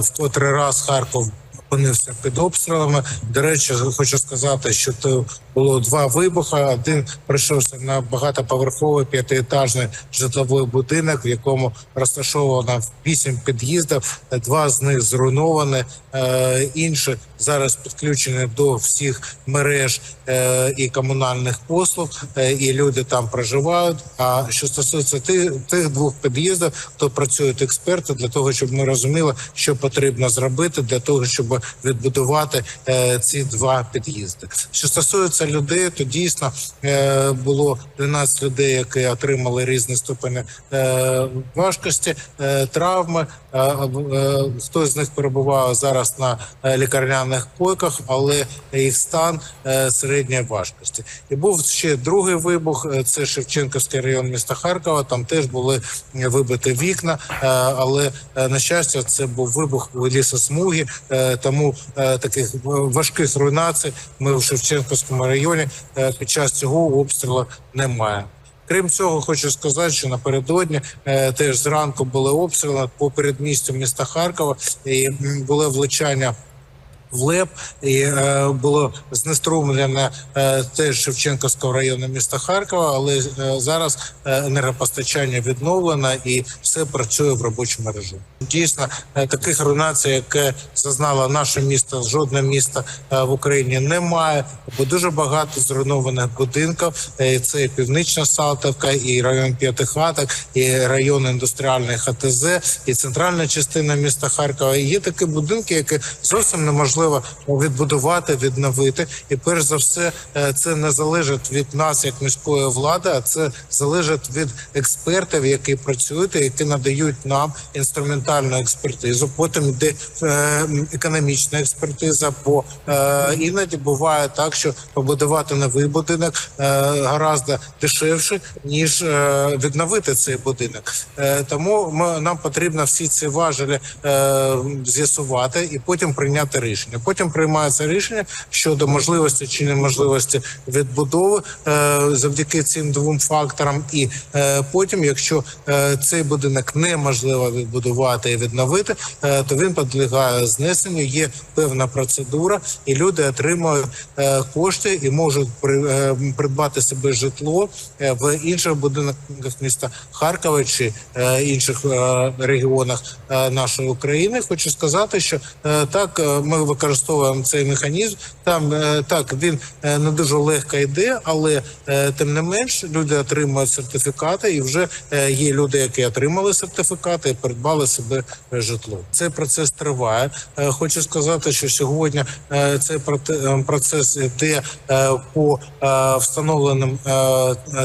В котрий раз Харків опинився під обстрілами. До речі, хочу сказати, що то було два вибухи. Один прийшовся на багатоповерховий п'ятиетажний житловий будинок, в якому розташовано вісім під'їздів. Два з них зруйновані, е, інші зараз підключені до всіх мереж е, і комунальних послуг, е, і люди там проживають. А що стосується тих, двох під'їздів, то працюють експерти для того, щоб ми розуміли, що потрібно зробити для того, щоб відбудувати е, ці два під'їзди. Що стосується людей, то дійсно е, було 12 людей, які отримали різні ступені е, важкості, травми. Хтось з них перебуває зараз на лікарняних койках, але їх стан середньої важкості. І був ще другий вибух. Це Шевченківський район міста Харкова. Там теж були вибиті вікна, але на щастя, це був вибух у лісосмугі. е, Тому е, таких важких руйнацій ми в Шевченківському районі е, під час цього обстрілу немає. Крім цього, хочу сказати, що напередодні е, теж зранку були обстріли по передмістю міста Харкова і були влучання. В ЛЕП і е, було знеструмлено е, теж Шевченківського району міста Харкова, але е, зараз е, енергопостачання відновлено і все працює в робочому режимі. Дійсно, е, таких руйнацій, яке зазнало наше місто, жодне місто е, в Україні немає, бо дуже багато зруйнованих будинків. Е, Це і північна Салтівка, і район П'ятихаток, і район індустріальний ХТЗ, і центральна частина міста Харкова. І є такі будинки, які зовсім неможливо відбудувати, відновити. І перш за все, е, це не залежить від нас, як міської влади, а це залежить від експертів, які працюють, і які надають нам інструментальну експертизу. Потім йде е, економічна експертиза. Бо е, іноді буває так, що побудувати новий будинок гораздо дешевше ніж відновити цей будинок. Тому ми, нам потрібно всі ці важелі з'ясувати і потім прийняти рішення. Потім приймається рішення щодо можливості чи неможливості відбудови е, завдяки цим двом факторам. І е, потім, якщо е, цей будинок неможливо відбудувати і відновити, то він підлягає знесенню. Є певна процедура, і люди отримують кошти і можуть при, придбати себе житло в інших будинках міста Харкова чи інших регіонах нашої України. Хочу сказати, що так ми використовуємо цей механізм. Там е, так він е, не дуже легко йде, але е, тим не менш люди отримують сертифікати, і вже є люди, які отримали сертифікати і придбали себе житло. Цей процес триває. Хочу сказати, що сьогодні цей процес йде по встановленим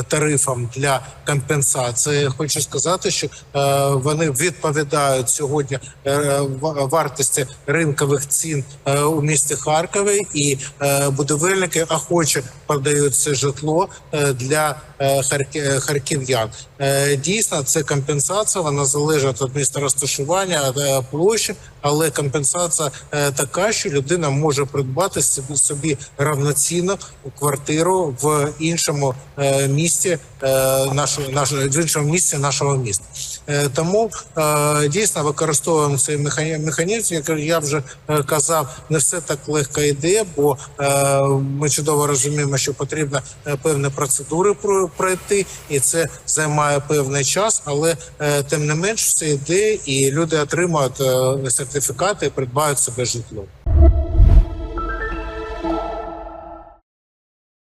тарифам для компенсації. Хочу сказати, що вони відповідають сьогодні вартості ринкових цін у місті Харкові, і е, будівельники охоче продають це житло е, для е, харків'ян. Е, Дійсно, це компенсація. Вона залежить від міста розташування е, площі, але компенсація е, така, що людина може придбати собі, равноцінно квартиру в іншому е, місті е, нашого нашого в іншому місці нашого міста. Е, Тому е, дійсно використовуємо цей механі- механізм. Як я вже е, казав, не все так легко йде, бо ми чудово розуміємо, що потрібно певні процедури про- пройти, і це займає певний час, але тим не менш все йде, і люди отримують сертифікати і придбають себе житло.